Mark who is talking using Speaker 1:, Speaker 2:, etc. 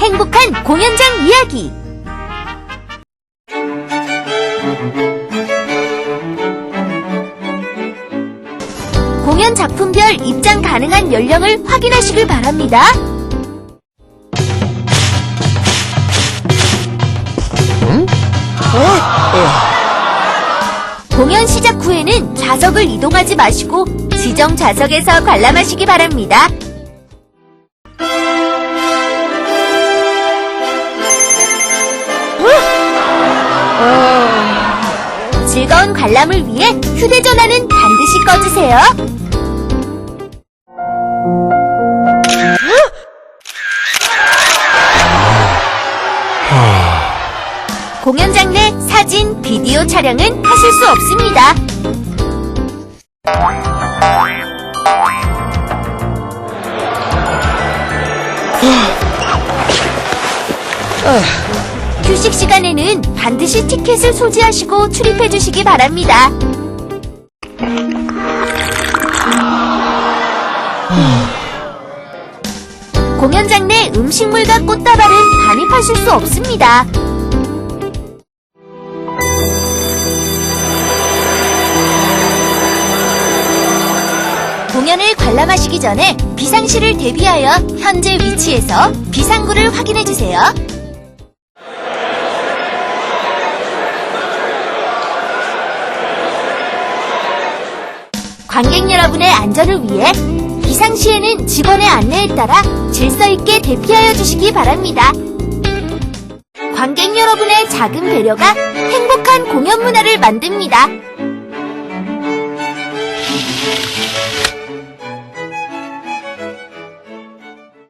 Speaker 1: 행복한 공연장 이야기 공연 작품별 입장 가능한 연령을 확인하시길 바랍니다. 공연 시작 후에는 좌석을 이동하지 마시고 지정 좌석에서 관람하시기 바랍니다. 즐거운 관람을 위해 휴대전화는 반드시 꺼주세요. 공연장 내 사진, 비디오 촬영은 하실 수 없습니다. 휴식 시간에는 반드시 티켓을 소지하시고 출입해 주시기 바랍니다. 공연장 내 음식물과 꽃다발은 반입하실 수 없습니다. 공연을 관람하시기 전에 비상시를 대비하여 현재 위치에서 비상구를 확인해 주세요. 관객 여러분의 안전을 위해 비상시에는 직원의 안내에 따라 질서 있게 대피하여 주시기 바랍니다. 관객 여러분의 작은 배려가 행복한 공연 문화를 만듭니다.